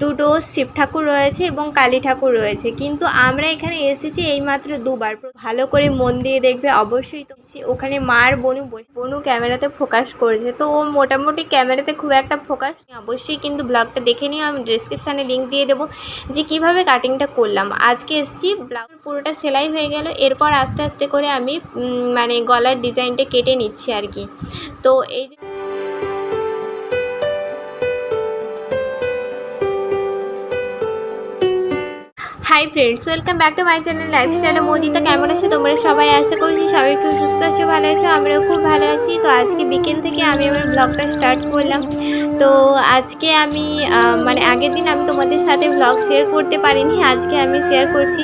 দুটো শিব ঠাকুর রয়েছে এবং কালী ঠাকুর রয়েছে। কিন্তু আমরা এখানে এসেছি এইমাত্র দুবার। ভালো করে মন দিয়ে দেখবে, অবশ্যই তো ওখানে মার বনু বনু ক্যামেরাতে ফোকাস করেছে। তো ও মোটামুটি ক্যামেরাতে খুব একটা ফোকাস অবশ্যই কিন্তু ব্লগটা দেখে নিও, আমি ডিসক্রিপশানে লিঙ্ক দিয়ে দেবো যে কীভাবে কাটিংটা করলাম। আজকে এসেছি ব্লাউজ পুরোটা সেলাই হয়ে গেল, এরপর আস্তে আস্তে করে আমি মানে গলার ডিজাইনটা কেটে নিচ্ছি আর কি। তো এই যে hi friends welcome back to my channel lifestyle Modita কেমন আছে তোমরা সবাই? আশা করছি সবাই একটু সুস্থ আছো, ভালো আছো, আমরাও খুব ভালো আছি। তো আজকে বিকেল থেকে আমি আমার ব্লগটা স্টার্ট করলাম। তো আজকে আমি মানে আগের দিন আমি তোমাদের সাথে ব্লগ শেয়ার করতে পারিনি, আজকে আমি শেয়ার করছি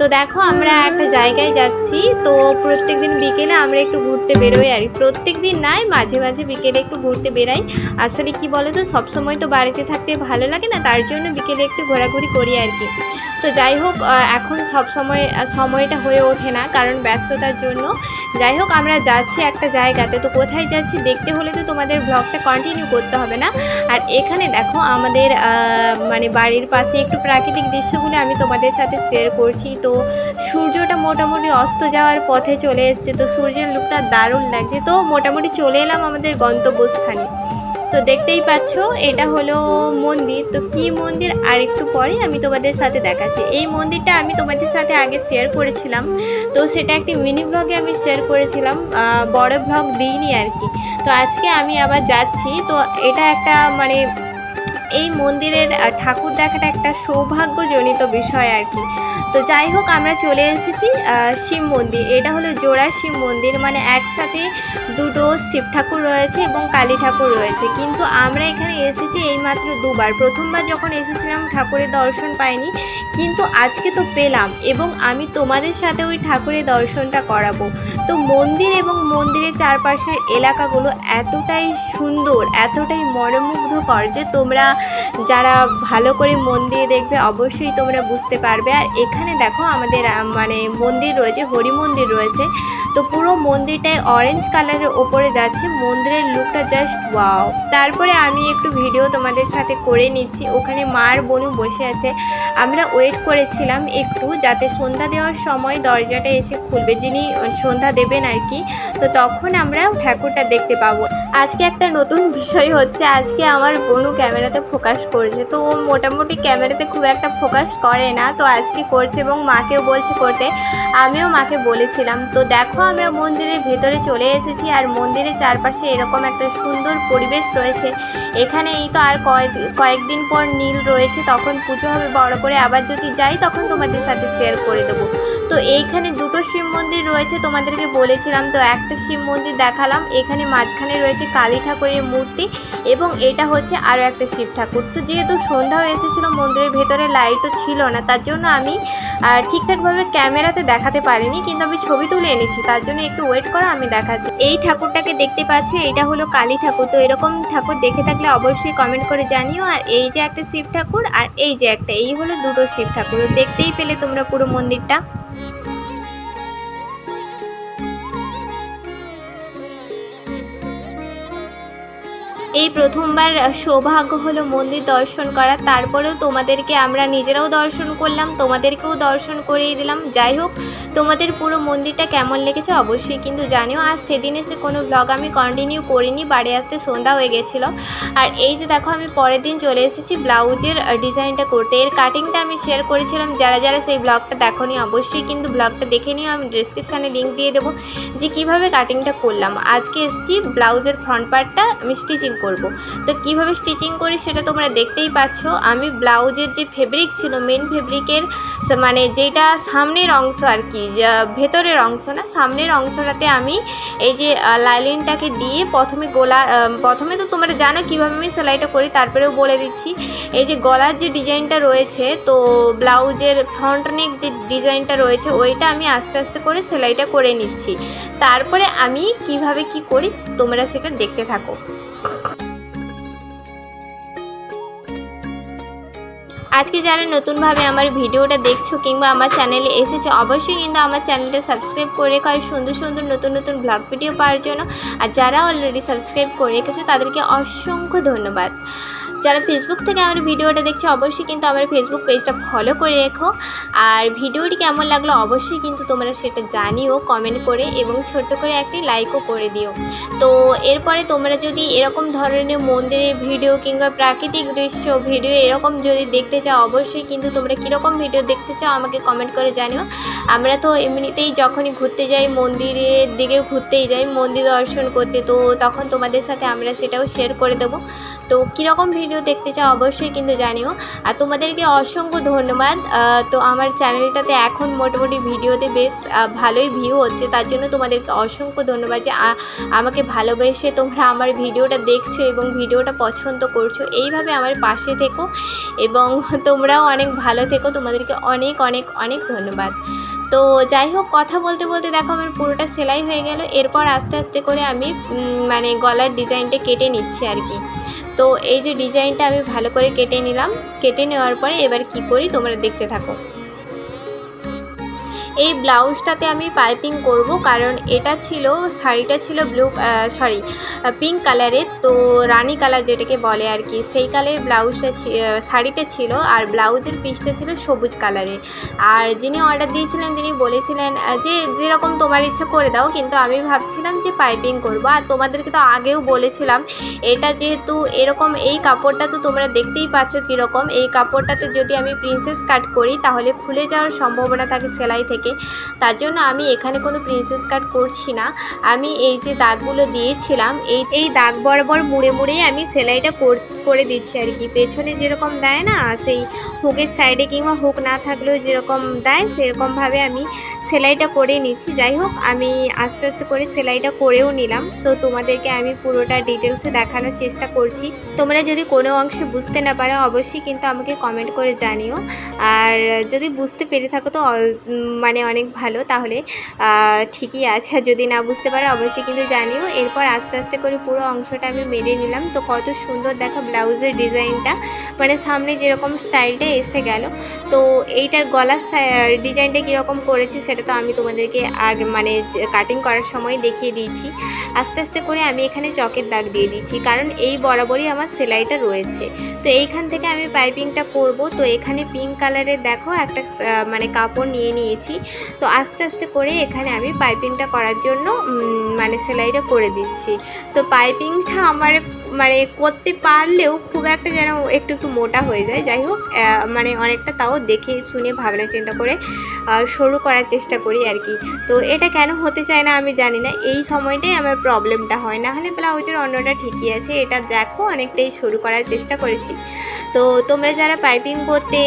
তো দেখো, আমরা একটা জায়গায় যাচ্ছি। তো প্রত্যেক দিন বিকেলে আমরা একটু ঘুরতে বেরোই আর। প্রত্যেক দিন নাই, মাঝে মাঝে বিকেলে একটু ঘুরতে বেরাই। আসলে কি বলো তো সবসময় তো বাড়িতে থাকতে ভালো লাগে না, তার জন্য বিকেলে একটু ঘোরাঘুরি করি আর কি। তো যাই হোক এখন সব সময় সময়টা হয়ে ওঠে না, কারণ ব্যস্ততার জন্য। যাই হোক, আমরা যাচ্ছি একটা জায়গাতে। তো কোথায় যাচ্ছি দেখতে হলে তো তোমাদের ব্লগটা কন্টিনিউ করতে হবে না। আর এখানে দেখো, আমাদের মানে বাড়ির পাশে একটু প্রাকৃতিক দৃশ্যগুলো আমি তোমাদের সাথে শেয়ার করছি। তো সূর্যটা মোটামুটি অস্ত যাওয়ার পথে চলে এসছে। তো সূর্যের লুকটা দারুণ লাগছে। তো মোটামুটি চলে এলাম আমাদের গন্তব্যস্থানে। তো দেখতেই পাচ্ছ, এটা হলো মন্দির। তো কি মন্দির? আর একটু পরে আমি তোমাদের সাথে দেখাচ্ছি। এই মন্দিরটা আমি তোমাদের সাথে আগে শেয়ার করেছিলাম। তো সেটা একটি মিনি ব্লগে আমি শেয়ার করেছিলাম। বড় ব্লগ দিইনি আর কি। তো আজকে আমি আবার যাচ্ছি। তো এটা একটা মানে এই মন্দিরের ঠাকুর দেখাটা একটা সৌভাগ্যজনিত বিষয় আর কি। তো যাই হোক, আমরা চলে এসেছি শিব মন্দির। এটা হলো জোড়া শিব মন্দির মানে একসাথে দুটো শিব ঠাকুর রয়েছে এবং কালী ঠাকুর রয়েছে। কিন্তু আমরা এখানে এসেছি এইমাত্র দুবার। প্রথমবার যখন এসেছিলাম, ঠাকুরের দর্শন পাইনি, কিন্তু আজকে তো পেলাম এবং আমি তোমাদের সাথে ওই ঠাকুরের দর্শনটা করাবো। তো মন্দির এবং মন্দিরের চারপাশের এলাকাগুলো এতটাই সুন্দর, এতটাই মনোমুগ্ধকর যে তোমরা যারা ভালো করে মন দিয়ে দেখবে, অবশ্যই তোমরা বুঝতে পারবে। আর এখানে দেখো আমাদের মানে মন্দির রয়েছে, হরি মন্দির রয়েছে। তো পুরো মন্দিরটাই অরেঞ্জ কালারের ওপরে যাচ্ছে, মন্দিরের লুকটা জাস্ট ওয়াও তারপরে আমি একটু ভিডিও তোমাদের সাথে করে নিচ্ছি। ওখানে মার বনু বসে আছে। আমরা ওয়েট করেছিলাম একটু, যাতে সন্ধ্যা দেওয়ার সময় দরজাটা এসে খুলবে। যিনি সন্ধ্যা দেবেন আর কি, তো তখন আমরা ঠাকুরটা দেখতে পাবো। আজকে একটা নতুন বিষয় হচ্ছে, আজকে আমার বনু ক্যামেরাতে ফোকাস করেছে। তো ও মোটামুটি ক্যামেরাতে খুব একটা ফোকাস করে না। তো আজকে করছে এবং মাকেও বলছে করতে। আমিও মাকে বলেছিলাম, তো দেখো আমরা মন্দিরের ভেতরে চলে এসেছি আর মন্দিরের চারপাশে এরকম একটা সুন্দর পরিবেশ রয়েছে। এখানে এই তো আর কয়েক, কয়েকদিন পর নীল রয়েছে, তখন পুজো হবে, বড় করে আবার যদি যাই, তখন তোমাদের সাথে শেয়ার করে দেবো। তো এইখানে দুটো শিব মন্দির রয়েছে তোমাদেরকে বলেছিলাম। তো একটা শিব মন্দির দেখালাম, এখানে মাঝখানে রয়েছে কালী ঠাকুরের মূর্তি এবং এটা হচ্ছে আরও একটা শিব ঠাকুর। তো যেহেতু সন্ধ্যা হয়ে এসেছিল, মন্দিরের ভেতরে লাইটও ছিল না, তার জন্য আমি ঠিকঠাকভাবে ক্যামেরাতে দেখাতে পারিনি, কিন্তু আমি ছবি তুলে এনেছি, তার জন্য একটু ওয়েট করো, আমি দেখাচ্ছি। এই ঠাকুরটাকে দেখতে পাচ্ছ, এটা হলো কালী ঠাকুর। তো এরকম ঠাকুর দেখে থাকলে অবশ্যই কমেন্ট করে জানিও, আর এই যে একটা শিব ঠাকুর, আর এই যে একটা, এই হলো দুটো শিব ঠাকুর। দেখতেই পেলে তোমরা পুরো মন্দিরটা। এই প্রথমবার সৌভাগ্য হলো মন্দির দর্শন করা, তারপরেও তোমাদেরকে আমরা নিজেরাও দর্শন করলাম, তোমাদেরকেও দর্শন করিয়ে দিলাম। যাই হোক, তোমাদের পুরো মন্দিরটা কেমন লেগেছে অবশ্যই কিন্তু জানিও। আর সেদিন এসে কোনো ব্লগ আমি কন্টিনিউ করিনি, বাড়ি আসতে সন্ধ্যা হয়ে গেছিল। আর এই যে দেখো, আমি পরের দিন চলে এসেছি ব্লাউজের ডিজাইনটা করতে। এর কাটিংটা আমি শেয়ার করেছিলাম, যারা যারা সেই ব্লগটা দেখোনি অবশ্যই কিন্তু ব্লগটা দেখে নিও। আমি ডিসক্রিপশানে লিঙ্ক দিয়ে দেবো যে কীভাবে কাটিংটা করলাম। আজকে এসেছি ব্লাউজের ফ্রন্ট পার্টটা আমি স্টিচিং করব। তো কীভাবে স্টিচিং করি সেটা তোমরা দেখতেই পাচ্ছ। আমি ব্লাউজের যে ফেব্রিক ছিল মেন ফেব্রিকের মানে যেটা সামনের অংশ আর কি ভেতরের অংশ না, সামনের অংশটাতে আমি এই যে লাইলিনটাকে দিয়ে প্রথমে গোলা প্রথমে তো তোমরা জানো কীভাবে আমি সেলাইটা করি, তারপরেও বলে দিচ্ছি। এই যে গলার যে ডিজাইনটা রয়েছে, তো ব্লাউজের ফ্রন্ট নেক যে ডিজাইনটা রয়েছে, ওইটা আমি আস্তে আস্তে করে সেলাইটা করে নিচ্ছি। তারপরে আমি কীভাবে কি করি, তোমরা সেটা দেখতে থাকো। আজকে যারা নতুনভাবে আমার ভিডিওটা দেখছ কিংবা আমার চ্যানেলে এসেছ, অবশ্যই কিন্তু আমার চ্যানেলটা সাবস্ক্রাইব করে কয় সুন্দর সুন্দর নতুন নতুন ব্লগ ভিডিও পাওয়ার জন্য। আর যারা অলরেডি সাবস্ক্রাইব করে রেখেছো, তাদেরকে অসংখ্য ধন্যবাদ। যারা ফেসবুক থেকে আমার ভিডিওটা দেখছ, অবশ্যই কিন্তু আমার ফেসবুক পেজটা ফলো করে রেখো। আর ভিডিওটি কেমন লাগল অবশ্যই কিন্তু তোমরা সেটা জানিও কমেন্ট করে এবং ছোট্ট করে একটি লাইকও করে দিও। তো এরপরে তোমরা যদি এরকম ধরনের মন্দিরের ভিডিও কিংবা প্রাকৃতিক দৃশ্য ভিডিও এরকম যদি দেখতে চাও, অবশ্যই কিন্তু তোমরা কীরকম ভিডিও দেখতে চাও আমাকে কমেন্ট করে জানিও। আমরা তো এমনিতেই যখনই ঘুরতে যাই, মন্দিরের দিকে ঘুরতেই যাই, মন্দির দর্শন করতে, তো তখন তোমাদের সাথে আমরা সেটাও শেয়ার করে দেবো। তো কীরকম ভিডিও দেখতে চাও অবশ্যই কিন্তু জানিও। আর তোমাদেরকে অসংখ্য ধন্যবাদ। তো আমার চ্যানেলটাতে এখন মোটামুটি ভিডিওতে বেশ ভালোই ভিউ হচ্ছে। তার জন্য তোমাদেরকে অসংখ্য ধন্যবাদ যে আমাকে ভালোবেসে তোমরা আমার ভিডিওটা দেখছ এবং ভিডিওটা পছন্দ করছ। এইভাবে আমার পাশে থেকো এবং তোমরাও অনেক ভালো থেকো। তোমাদেরকে অনেক অনেক অনেক ধন্যবাদ। তো যাই হোক, কথা বলতে বলতে দেখো আমার পুরোটা সেলাই হয়ে গেল। এরপর আস্তে আস্তে করে আমি মানে গলার ডিজাইনটা কেটে নিচ্ছি আর কি। তো এই যে ডিজাইনটা আমি ভালো করে কেটে নিলাম। কেটে নেওয়ার পরে এবার কি করি তোমরা দেখতে থাকো। এই ব্লাউজটাতে আমি পাইপিং করব, কারণ এটা ছিল, শাড়িটা ছিল ব্লু সরি পিঙ্ক কালারের তো রানী কালার যেটাকে বলে আর কি, সেই কালারের ব্লাউজটা শাড়িটা ছিল আর ব্লাউজের পিসটা ছিল সবুজ কালারের আর যিনি অর্ডার দিয়েছিলেন, তিনি বলেছিলেন যে যেরকম তোমার ইচ্ছা করে দাও, কিন্তু আমি ভাবছিলাম যে পাইপিং করব। আর তোমাদেরকে তো আগেও বলেছিলাম, এটা যেহেতু এরকম, এই কাপড়টা তো তোমরা দেখতেই পাচ্ছ কীরকম। এই কাপড়টাতে যদি আমি প্রিন্সেস কাট করি, তাহলে খুলে যাওয়ার সম্ভাবনা থাকে, সেলাই থেকে। তার জন্য আমি এখানে কোনো প্রিন্সেস কাট করছি না। আমি এই যে দাগগুলো দিয়েছিলাম, এই এই দাগ বরাবর মুড়ে মুড়েই আমি সেলাইটা কর- করে দিচ্ছি আর কি। পেছনে যেরকম দেয় না, সেই হুকের সাইডে কিংবা হুক না থাকলেও যেরকম দেয় সেরকমভাবে আমি সেলাইটা করে নিচ্ছি। যাই হোক, আমি আস্তে আস্তে করে সেলাইটা করেও নিলাম। তো তোমাদেরকে আমি পুরোটা ডিটেলসে দেখানোর চেষ্টা করছি। তোমরা যদি কোনো অংশে বুঝতে না পারো, অবশ্যই কিন্তু আমাকে কমেন্ট করে জানিও। আর যদি বুঝতে পেরে থাকো তো মানে অনেক ভালো। তাহলে ঠিকই আছে। যদি না বুঝতে পারো, অবশ্যই কিন্তু জানিও। এরপর আস্তে আস্তে করে পুরো অংশটা আমি মেরে নিলাম। তো কত সুন্দর দেখো ব্লাউজের ডিজাইনটা। মানে সামনে যেরকম স্টাইলটা এসে গেল। তো এইটার গলার ডিজাইনটা কীরকম করেছি সেটা তো আমি তোমাদেরকে আগে মানে কাটিং করার সময় দেখিয়ে দিয়েছি। আস্তে আস্তে করে আমি এখানে চকের দাগ দিয়ে দিচ্ছি কারণ এই বরাবরই আমার সেলাইটা রয়েছে। তো এইখান থেকে আমি পাইপিংটা করব। তো এখানে পিঙ্ক কালারের দেখো একটা মানে কাপড় নিয়ে নিয়েছি। তো আস্তে আস্তে করে এখানে আমি পাইপিংটা করার জন্য মানে সেলাইটা করে দিচ্ছি। তো পাইপিংটা আমার মানে করতে পারলেও খুব একটা যেন একটু একটু মোটা হয়ে যায়। যাই হোক মানে অনেকটা তাও দেখে শুনে ভাবনা চিন্তা করে সরু করার চেষ্টা করি আর কি। তো এটা কেন হতে চায় না আমি জানি না। এই সময়টাই আমার প্রবলেমটা হয়। না হলে ব্লাউজের অন্যটা ঠিকই আছে, এটা দেখো, অনেকটাই সরু করার চেষ্টা করেছি। তো তোমরা যারা পাইপিং করতে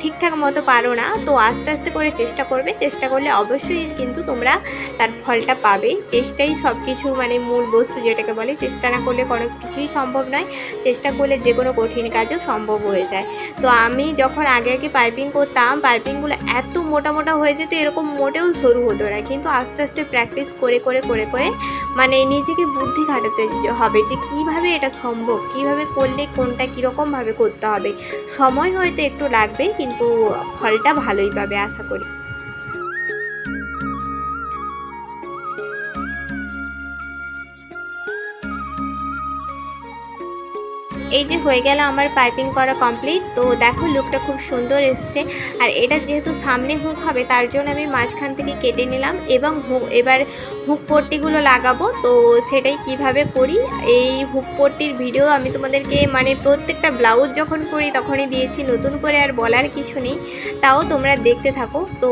ঠিকঠাক মতো পারো না, তো আস্তে আস্তে করে চেষ্টা করবে। চেষ্টা করলে অবশ্যই কিন্তু তোমরা তার ফলটা পাবে। চেষ্টাই সব কিছু মানে মূল বস্তু যেটাকে বলে। চেষ্টা না করলে কোনো কিছুই সম্ভব নয়। চেষ্টা করলে যে কোনো কঠিন কাজও সম্ভব হয়ে যায়। তো আমি যখন আগে আগে পাইপিং করতাম পাইপিংগুলো এত মোটা মোটা হয়ে যেত, এরকম মোটেও সরু হতো না। কিন্তু আস্তে আস্তে প্র্যাকটিস করে করে করে করে মানে নিজেকে বুদ্ধি খাটাতে হবে যে কীভাবে এটা সম্ভব, কীভাবে করলে কোনটা কীরকমভাবে করতে হবে। সময় হয়তো একটু লাগবে কিন্তু ফলটা ভালোই পাবে আশা করি। এই যে হয়ে গেল আমার পাইপিং করা কমপ্লিট তো দেখো লুকটা খুব সুন্দর এসছে। আর এটা যেহেতু সামনে হুক হবে, তার জন্য আমি মাঝখান থেকে কেটে নিলাম এবং এবার হুক পট্টিগুলো লাগাবো। তো সেটাই কীভাবে করি, এই হুক পট্টির ভিডিও আমি তোমাদেরকে মানে প্রত্যেকটা ব্লাউজ যখন করি তখনই দিয়েছি। নতুন করে আর বলার কিছু নেই, তাও তোমরা দেখতে থাকো। তো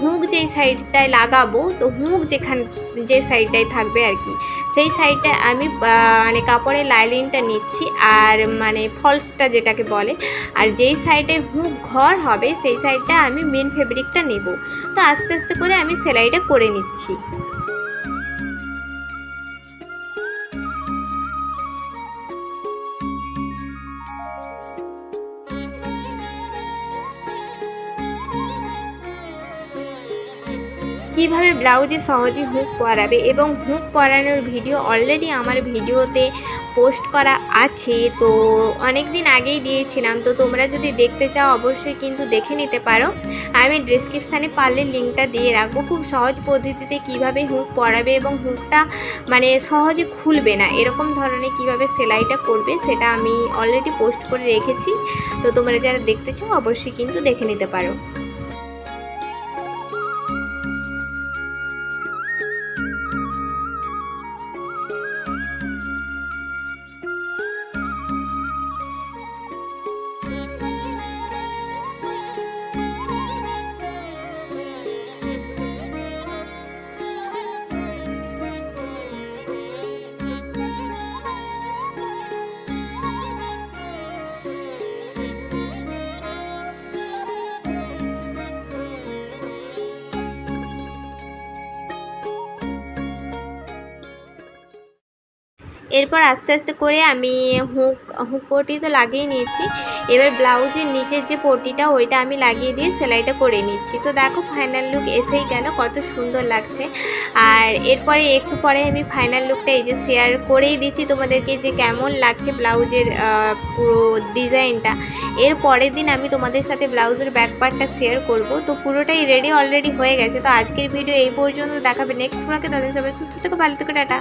হুক যেই সাইডটায় লাগাবো, তো হুক যেখান যে সাইডটায় থাকবে আর কি। সেই সাইডটা আমি মানে কাপড়ের লাইলিনটা নিচ্ছি আর মানে ফলসটা যেটাকে বলে, আর যেই সাইডে হুক ঘর হবে সেই সাইডটা আমি মেন ফেব্রিকটা নেব। তো আস্তে আস্তে করে আমি সেলাইটা করে নিচ্ছি। কীভাবে ব্লাউজে সহজে হুক পরাবে এবং হুক পরানোর ভিডিও অলরেডি আমার ভিডিওতে পোস্ট করা আছে। তো অনেক দিন আগেই দিয়েছিলাম। তো তোমরা যদি দেখতে চাও, অবশ্যই কিন্তু দেখে নিতে পারো। আমি ডিসক্রিপশানে পারলে লিঙ্কটা দিয়ে রাখব। খুব সহজ পদ্ধতিতে কীভাবে হুক পরাবে এবং হুকটা মানে সহজে খুলবে না, এরকম ধরনের কীভাবে সেলাইটা করবে সেটা আমি অলরেডি পোস্ট করে রেখেছি। তো তোমরা যারা দেখতে চাও, অবশ্যই কিন্তু দেখে নিতে পারো। এরপর আস্তে আস্তে করে আমি হুক হুক পটি তো লাগিয়ে নিয়েছি। এবার ব্লাউজের নিচের যে পটিটা, ওইটা আমি লাগিয়ে দিয়ে সেলাইটা করে নিচ্ছি। তো দেখো ফাইনাল লুক এসেই গেল, কত সুন্দর লাগছে। আর এরপরে একটু পরে আমি ফাইনাল লুকটা এই যে শেয়ার করেই দিচ্ছি তোমাদেরকে যে কেমন লাগছে ব্লাউজের পুরো ডিজাইনটা এর পরের দিন আমি তোমাদের সাথে ব্লাউজের ব্যাক পার্টটা শেয়ার করব। তো পুরোটাই রেডি অলরেডি হয়ে গেছে। তো আজকের ভিডিও এই পর্যন্ত। দেখাবে নেক্সট ব্লগে তাদের সবাই সুস্থ থেকে, ভালো থেকে, টাটা।